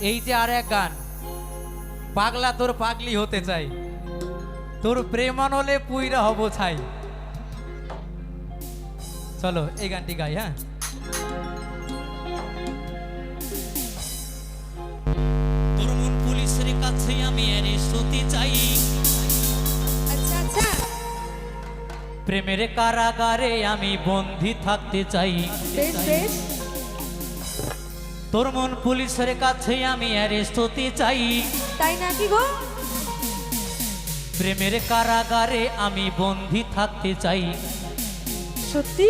এই যে আর এক গান পাগলা তোর পাগলি হতে চাই। তোর প্রেমান হলে পুইরা হব ছাই। চলো এই গানটি গাই হ্যাঁ? তোর মন পুলিশের কাছে আমি অ্যারেস্ট হতে চাই। আচ্ছা আচ্ছা। প্রেমের কারাগারে আমি বন্দি থাকতে চাই। বেশ বেশ। তোর মন পুলিশের কাছে আমি অ্যারেস্ট হতে চাই। তাই নাকি গো? প্রেমের কারাগারে আমি বন্দি থাকতে চাই। সত্যি?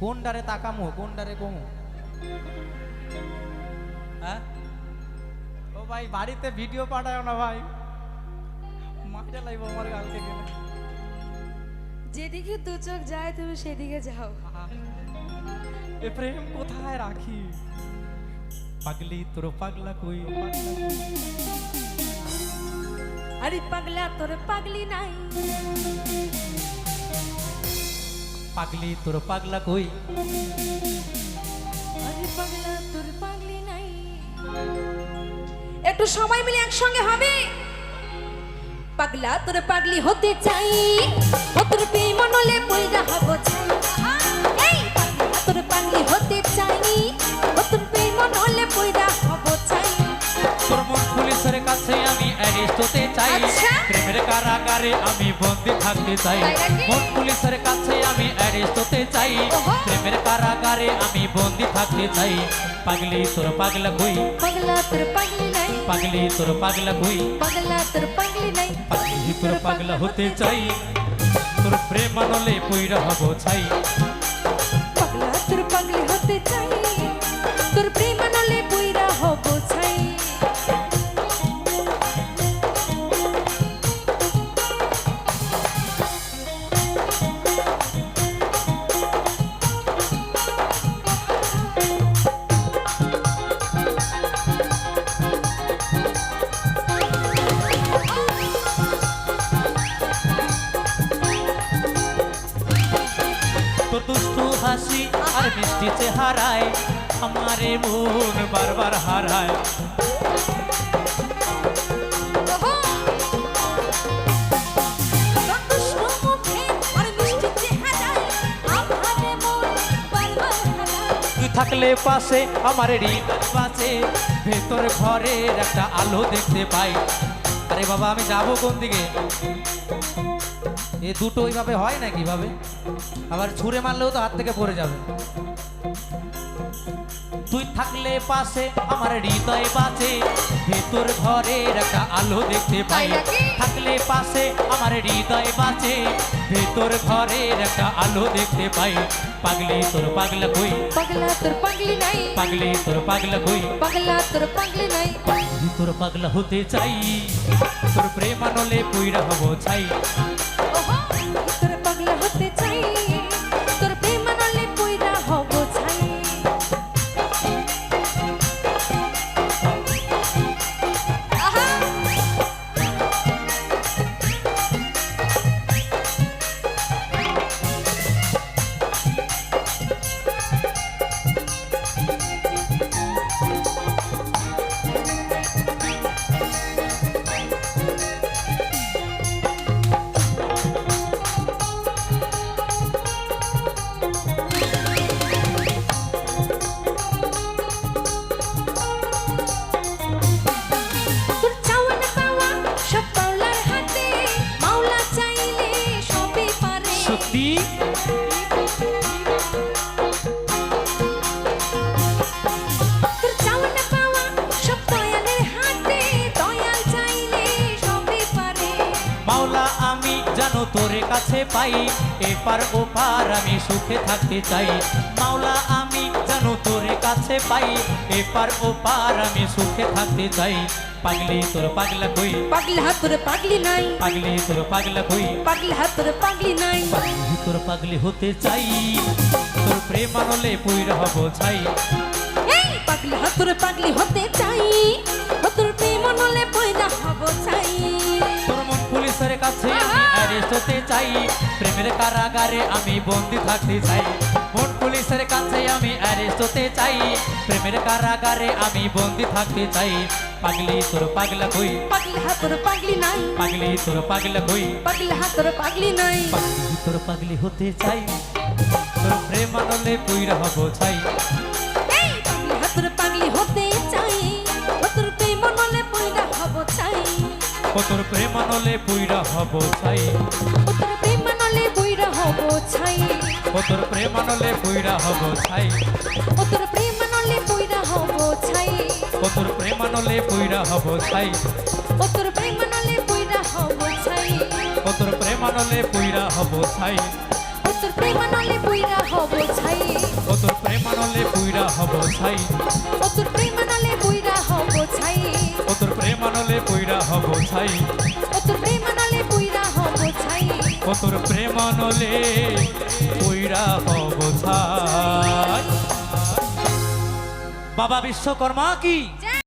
কোন ডারে তাকামো কোন ডারে কমু? হ্যাঁ? ও ভাই বাড়িতে ভিডিও পাঠায় না ভাই। মাইটা লাগবো আমার কালকে গেলে যেদিকে দু চোখ যায় তুমি সেদিকে যাও। এ প্রেম কোথায় রাখি? পাগলি তোর পাগলা কই? আরে পাগলা তোর পাগলি নাই। পাগলি তোর পাগলা কই? আরে পাগলা তোর পাগলি নাই। একটু সময় মিলে একসঙ্গে হবে? পাগলা তোর পাগলি হতে চাই। ও তোর বেমনলে পয়দা হব চাই। পাগলি হতে চাই ও তোর বেমনলে পয়দা হব চাই। তোর মন পুলিশের কাছে আমি অ্যারেস্ট হতে চাই। আচ্ছা। প্রেমের কারাগারে আমি বন্দি থাকতে চাই? মন পুলিশের কাছে আমি অ্যারেস্ট হতে চাই। প্রেমের কারাগারে আমি বন্দি থাকতে চাই। পাগলি তোর পাগলা কই? পাগলা তোর পাগলি নাই। পাগলি তোর পাগলা কই? পাগলা তোর পাগলি নাই। পাগলি তোর পাগলা হতে চাই। তোর প্রেম আনলে পইরা হব পাগলি হতে চাই তোর প্রেম নলে বইরা হব ছাই দুষ্টু হাসি আর মিষ্টি চেহারায় আমারে মন বারবার হারায়। আমারে মন বারবার হারায়। তুই থাকলে পাশে আমার হৃদয় বাঁচে। ভেতর ঘরের একটা আলো দেখতে পাই। আরে বাবা আমি যাব কোন দিকে? এ দুটো ওইভাবে হয় না কীভাবে আবার ছুঁড়ে মারলেও তো হাত থেকে পড়ে যাবে। তুই থাকলে পাশে আমার হৃদয় বাঁচে ভেতর ঘরের একটা আলো দেখতে পাই। থাকলে পাশে আমার হৃদয় বাঁচে ভেতর ঘরের একটা আলো দেখতে পাই। পাগলি তোর পাগলা কই? পাগলা তোর পাগলি নাই। পাগলি তোর পাগলা কই? পাগলা তোর পাগলি নাই। তোর পাগলা হতে চাই। তোর প্রেম আনলে পুইরা হব ছাই। পারে মাওলা আমি জানো তোর কাছে পাই এপার ওপার আমি সুখে থাকতে চাই মাওলা আমি কাছে পাই এপার ওপার আমি সুখে থাকতে চাই। পাগলি তোর পাগলা কই? পাগলি হাত তোর পাগলি নাই। পাগলি তোর পাগলা কই? পাগলি হাত তোর পাগলি নাই। পাগলি তোর পাগলি হতে চাই তোর প্রেম আনলে পুইরা হব ছাই। এই পাগলি হাত তোর পাগলি হতে চাই তোর প্রেম নলে পয়দা হব চাই তোর মন পুলিশের কাছে আমি অ্যারেস্ট হতে চাই। প্রেমের কারাগারে আমি বন্দি থাকতে চাই। মন পুলিশের কাছে আমি অ্যারেস্ট হতে চাই। প্রেমের কারাগারে আমি বন্দি থাকতে চাই। পাগলি তোর পাগলা কই? পাগলি হাতর পাগলি নাই। পাগলি তোর পাগলা কই? পাগলি হাতর পাগলি নাই। পাগলি তোর পাগলি হতে চাই। তোর প্রেম আনলে পুইরা হব চাই পাগলি হাতর পাগলি হতে চাই। হাতর প্রেম নলে পয়দা হব চাই তোর প্রেম আনলে পুইরা হব চাই হাতর প্রেম হব চাই ও তোর প্রেম আনলে পুইরা হব চাই হাতর প্রেম নলে পয়দা হব চাই ও তোর প্রেম আনলে পুইরা হব চাই হাতর প্রেম নলে পয়দা হব চাই ও তোর প্রেম আনলে পুইরা হব চাই হাতর প্রেম নলে পয়দা হব চাই ও তোর প্রেম আনলে পুইরা হব চাই হাতর প্রেম নলে পয়দা হব চাই ও তোর প্রেম পুইরা হব চাই ও তোর প্রেম নলে কইরা হব বাবা বিশ্বকর্মা কি?